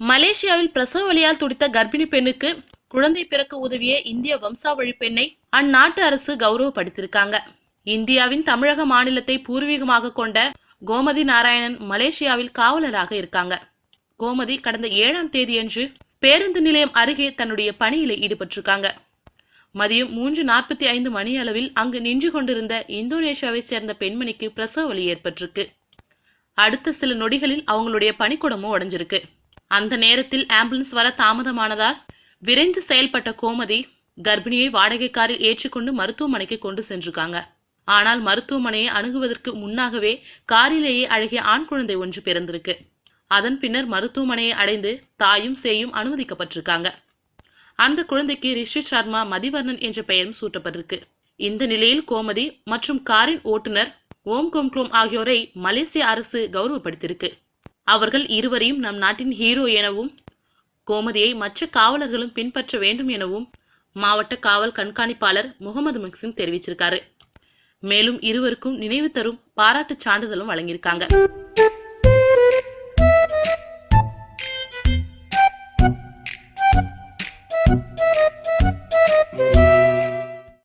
மலேசியாவில் பிரசவ வலியால் துடித்த கர்ப்பிணி பெண்ணுக்கு குழந்தை பிறக்க உதவிய இந்திய வம்சாவழி பெண்ணை அந்நாட்டு அரசு கௌரவப்படுத்தியிருக்காங்க. இந்தியாவின் தமிழக மாநிலத்தை பூர்வீகமாக கொண்ட கோமதி நாராயணன் மலேசியாவில் காவலராக இருக்காங்க. கோமதி கடந்த ஏழாம் தேதியன்று பேருந்து நிலையம் அருகே தன்னுடைய பணியில ஈடுபட்டிருக்காங்க. மதியம் மூன்று நாற்பத்தி ஐந்து மணி அளவில் அங்கு நின்று கொண்டிருந்த இந்தோனேஷியாவை சேர்ந்த பெண்மணிக்கு பிரசவ வலி ஏற்பட்டிருக்கு. அடுத்த சில நொடிகளில் அவங்களுடைய பணிக்கூடமும் உடஞ்சிருக்கு. அந்த நேரத்தில் ஆம்புலன்ஸ் வர தாமதமானதால் விரைந்து செயல்பட்ட கோமதி கர்ப்பிணியை வாடகை காரில் ஏற்றிக்கொண்டு மருத்துவமனைக்கு கொண்டு சென்றிருக்காங்க. ஆனால் மருத்துவமனையை அணுகுவதற்கு முன்னாகவே காரிலேயே அழகிய ஆண் குழந்தை ஒன்று பிறந்திருக்கு. அதன் பின்னர் மருத்துவமனையை அடைந்து தாயும் சேயும் அனுமதிக்கப்பட்டிருக்காங்க. அந்த குழந்தைக்கு ரிஷி சர்மா மதிவர்ணன் என்ற பெயரும் சூட்டப்பட்டிருக்கு. இந்த நிலையில் கோமதி மற்றும் காரின் ஓட்டுநர் ஓம் கோம்க்ளோம் ஆகியோரை மலேசிய அரசு கௌரவப்படுத்தியிருக்கு. அவர்கள் இருவரையும் நம் நாட்டின் ஹீரோ எனவும் கோமதியை மற்ற காவலர்களும் பின்பற்ற வேண்டும் எனவும் மாவட்ட காவல் கண்காணிப்பாளர் முகமது மக்சிம் தெரிவிச்சிருக்காரு. மேலும் இருவருக்கும் நினைவு தரும் பாராட்டுச் சான்றிதழும் வழங்கியிருக்காங்க.